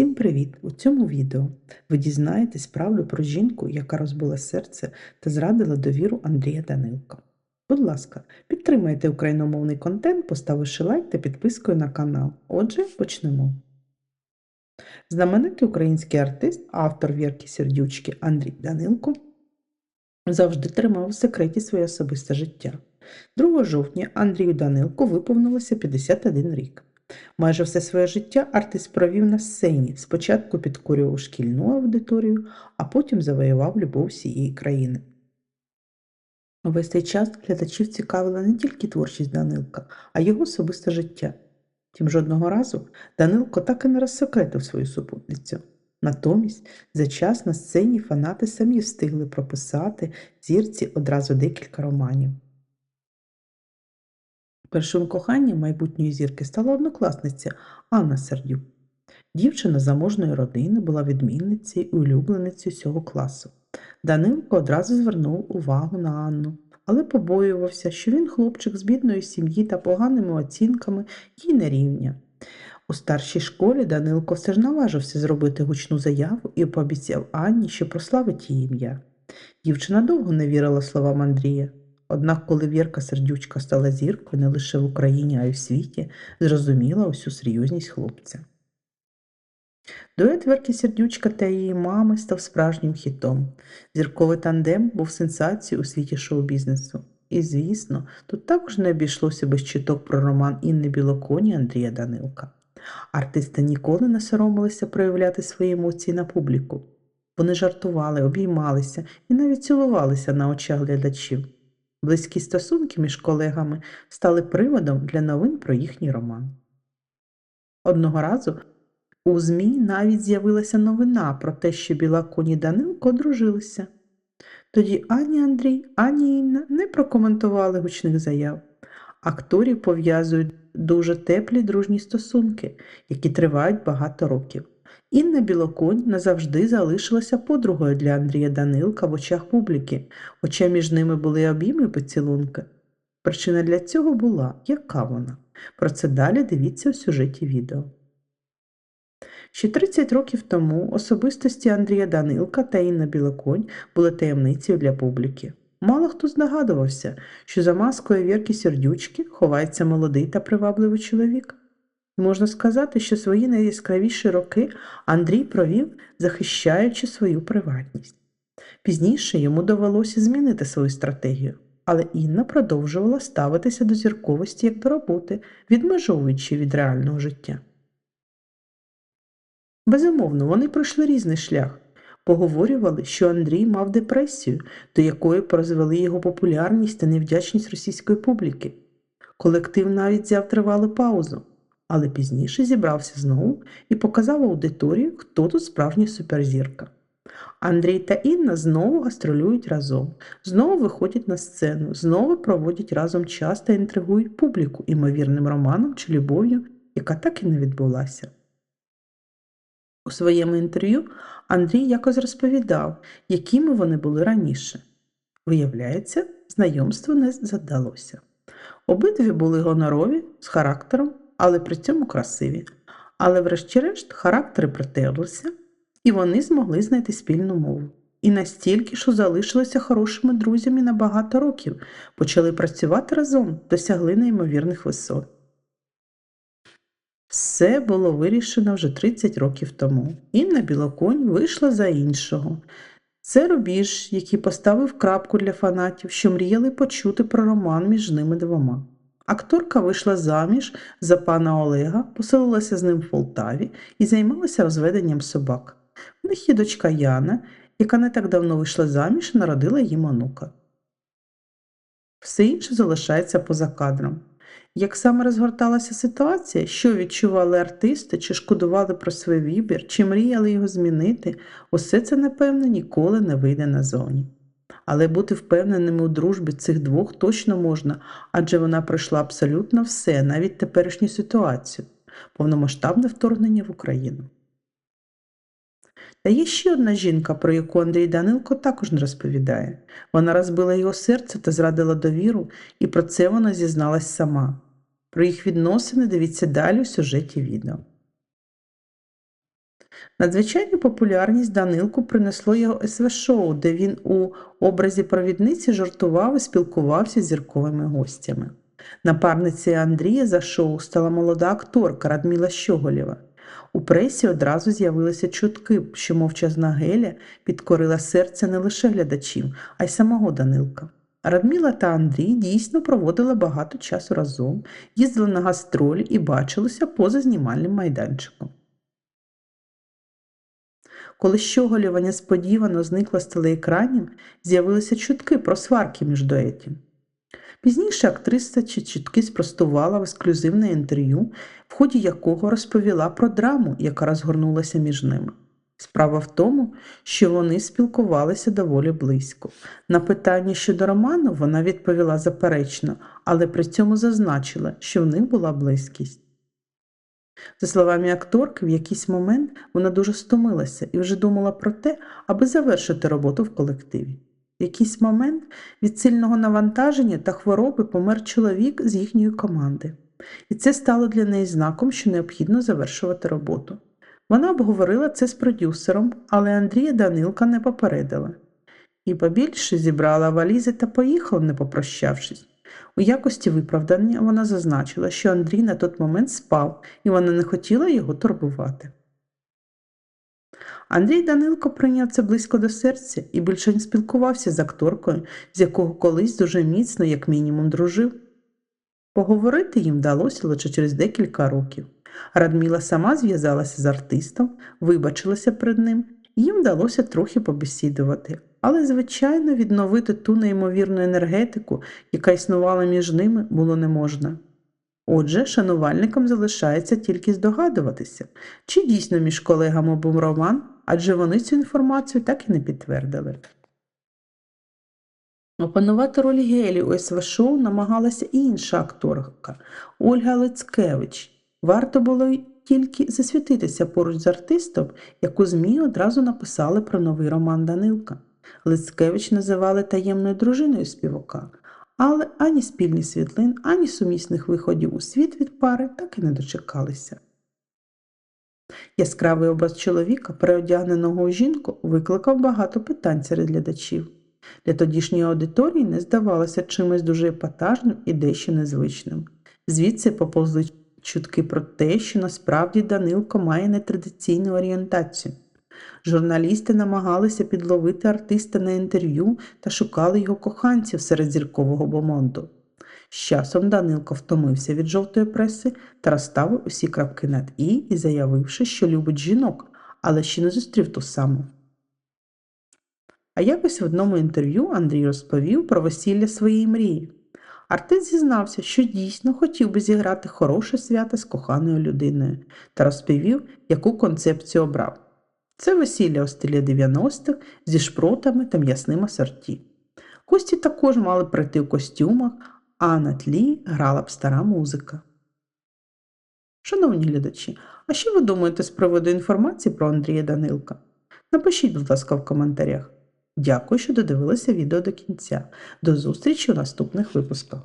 Всім привіт! У цьому відео ви дізнаєтесь правду про жінку, яка розбила серце та зрадила довіру Андрія Данилка. Будь ласка, підтримайте україномовний контент, поставивши лайк та підпискою на канал. Отже, почнемо. Знаменитий український артист, автор вірки сердючки Андрій Данилко завжди тримав у секреті своє особисте життя. 2 жовтня Андрію Данилку виповнилося 51 рік. Майже все своє життя артист провів на сцені, спочатку підкорював шкільну аудиторію, а потім завоював любов всієї країни. Увесь цей час глядачів цікавила не тільки творчість Данилка, а його особисте життя. Тім жодного разу Данилко так і не розсекретив свою супутницю. Натомість за час на сцені фанати самі встигли прописати зірці одразу декілька романів. Першим коханням майбутньої зірки стала однокласниця Анна Сердюк. Дівчина заможної родини була відмінницею і улюбленицею цього класу. Данилко одразу звернув увагу на Анну, але побоювався, що він хлопчик з бідної сім'ї та поганими оцінками їй не рівня. У старшій школі Данилко все ж наважився зробити гучну заяву і пообіцяв Анні, що прославить її ім'я. Дівчина довго не вірила словам Андрія. Однак, коли Вірка Сердючка стала зіркою не лише в Україні, а й у світі, зрозуміла усю серйозність хлопця. Дует Верки Сердючка та її мами став справжнім хітом. Зірковий тандем був сенсацією у світі шоу-бізнесу. І, звісно, тут також не обійшлося без чуток про роман Інни Білоконі Андрія Данилка. Артисти ніколи не соромилися проявляти свої емоції на публіку. Вони жартували, обіймалися і навіть цілувалися на очах глядачів. Близькі стосунки між колегами стали приводом для новин про їхній роман. Одного разу у ЗМІ навіть з'явилася новина про те, що Білаконі і Данилко одружилися. Тоді ані Андрій, ані Інна не прокоментували гучних заяв. Акторів пов'язують дуже теплі дружні стосунки, які тривають багато років. Інна Білоконь назавжди залишилася подругою для Андрія Данилка в очах публіки, хоча між ними були обійми поцілунки. Причина для цього була, яка вона? Про це далі дивіться у сюжеті відео. Ще 30 років тому особистості Андрія Данилка та Інна Білоконь були таємницею для публіки. Мало хто здогадувався, що за маскою Вірки Сердючки ховається молодий та привабливий чоловік. Можна сказати, що свої найяскравіші роки Андрій провів, захищаючи свою приватність. Пізніше йому довелося змінити свою стратегію, але Інна продовжувала ставитися до зірковості як до роботи, відмежовуючи від реального життя. Безумовно, вони пройшли різний шлях. Поговорювали, що Андрій мав депресію, до якої призвели його популярність та невдячність російської публіки. Колектив навіть взяв тривалу паузу але пізніше зібрався знову і показав аудиторії, хто тут справжня суперзірка. Андрій та Інна знову гастролюють разом, знову виходять на сцену, знову проводять разом час та інтригують публіку імовірним романом чи любов'ю, яка так і не відбулася. У своєму інтерв'ю Андрій якось розповідав, якими вони були раніше. Виявляється, знайомство не задалося. Обидві були гонорові з характером але при цьому красиві. Але, врешті-решт, характери притерлися, і вони змогли знайти спільну мову. І настільки, що залишилися хорошими друзями на багато років, почали працювати разом, досягли неймовірних висот. Все було вирішено вже 30 років тому. Інна Білоконь вийшла за іншого. Це рубіж, який поставив крапку для фанатів, що мріяли почути про роман між ними двома. Акторка вийшла заміж за пана Олега, поселилася з ним в Полтаві і займалася розведенням собак. У них є дочка Яна, яка не так давно вийшла заміж і народила їм онука. Все інше залишається поза кадром. Як саме розгорталася ситуація, що відчували артисти, чи шкодували про свій вибір, чи мріяли його змінити, усе це, напевно, ніколи не вийде назовні але бути впевненими у дружбі цих двох точно можна, адже вона пройшла абсолютно все, навіть теперішню ситуацію, повномасштабне вторгнення в Україну. Та є ще одна жінка, про яку Андрій Данилко також не розповідає. Вона розбила його серце та зрадила довіру, і про це вона зізналась сама. Про їх відносини дивіться далі у сюжеті відео. Надзвичайну популярність Данилку принесло його СВ-шоу, де він у образі провідниці жартував і спілкувався з зірковими гостями. Напарницею Андрія за шоу стала молода акторка Радміла Щоголєва. У пресі одразу з'явилися чутки, що мовчазна Геля підкорила серце не лише глядачів, а й самого Данилка. Радміла та Андрій дійсно проводили багато часу разом, їздили на гастролі і бачилися поза знімальним майданчиком. Коли Щоголєва несподівано зникла з телеекранів, з'явилися чутки про сварки між дуетів. Пізніше актриса ці чутки спростувала в ексклюзивне інтерв'ю, в ході якого розповіла про драму, яка розгорнулася між ними. Справа в тому, що вони спілкувалися доволі близько. На питання щодо роману вона відповіла заперечно, але при цьому зазначила, що в них була близькість. За словами акторки, в якийсь момент вона дуже стомилася і вже думала про те, аби завершити роботу в колективі. В якийсь момент від сильного навантаження та хвороби помер чоловік з їхньої команди, і це стало для неї знаком, що необхідно завершувати роботу. Вона обговорила це з продюсером, але Андрія Данилка не попередила. І побільше зібрала валізи та поїхала, не попрощавшись. У якості виправдання вона зазначила, що Андрій на той момент спав, і вона не хотіла його турбувати. Андрій Данилко прийняв це близько до серця і більше не спілкувався з акторкою, з якого колись дуже міцно, як мінімум, дружив. Поговорити їм вдалося лише через декілька років. Радміла сама зв'язалася з артистом, вибачилася перед ним, і їм вдалося трохи побесідувати, але, звичайно, відновити ту неймовірну енергетику, яка існувала між ними, було не можна. Отже, шанувальникам залишається тільки здогадуватися, чи дійсно між колегами був роман, адже вони цю інформацію так і не підтвердили. Опанувати роль Гелі у СВ-шоу намагалася і інша акторка Ольга Лицкевич. Варто було тільки засвітитися поруч з артистом, яку ЗМІ одразу написали про новий роман Данилка. Лицкевич називали таємною дружиною співака, але ані спільних світлин, ані сумісних виходів у світ від пари так і не дочекалися. Яскравий образ чоловіка, переодягненого у жінку, викликав багато питань серед глядачів. Для тодішньої аудиторії не здавалося чимось дуже епатажним і дещо незвичним. Звідси поповзли чутки про те, що насправді Данилко має нетрадиційну орієнтацію. Журналісти намагалися підловити артиста на інтерв'ю та шукали його коханців серед зіркового бомонду. З часом Данилко втомився від жовтої преси та розставив усі крапки над і і заявивши, що любить жінок, але ще не зустрів ту саму. А якось в одному інтерв'ю Андрій розповів про весілля своєї мрії. Артист зізнався, що дійсно хотів би зіграти хороше свято з коханою людиною та розповів, яку концепцію обрав. Це весілля у стилі 90-х зі шпротами та м'ясним асорті. Гості також мали прийти в костюмах, а на тлі грала б стара музика. Шановні глядачі, а що ви думаєте з приводу інформації про Андрія Данилка? Напишіть, будь ласка, в коментарях. Дякую, що додивилися відео до кінця. До зустрічі у наступних випусках.